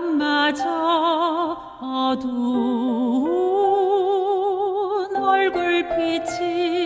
바람마저 어두운 얼굴빛이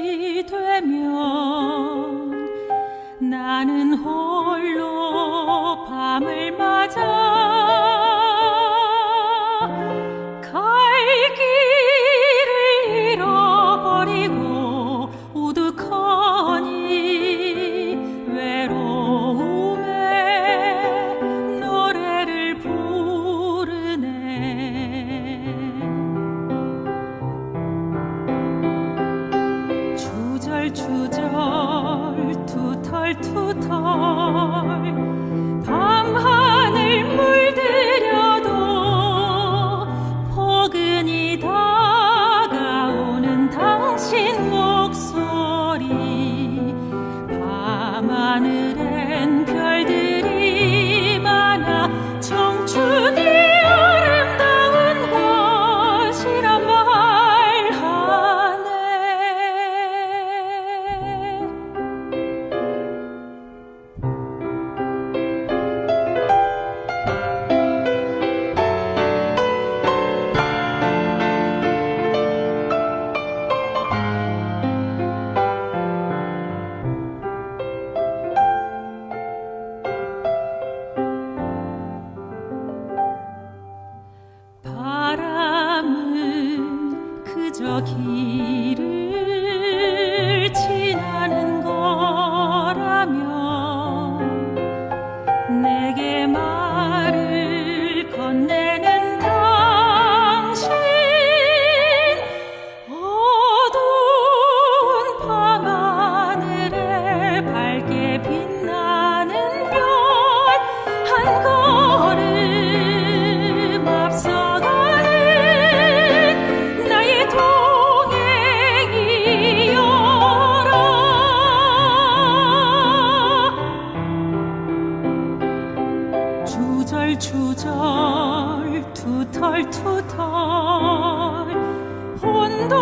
달, 두 달, 두 달, 밤하 길을 지나는 거라면 내게만 to die. Und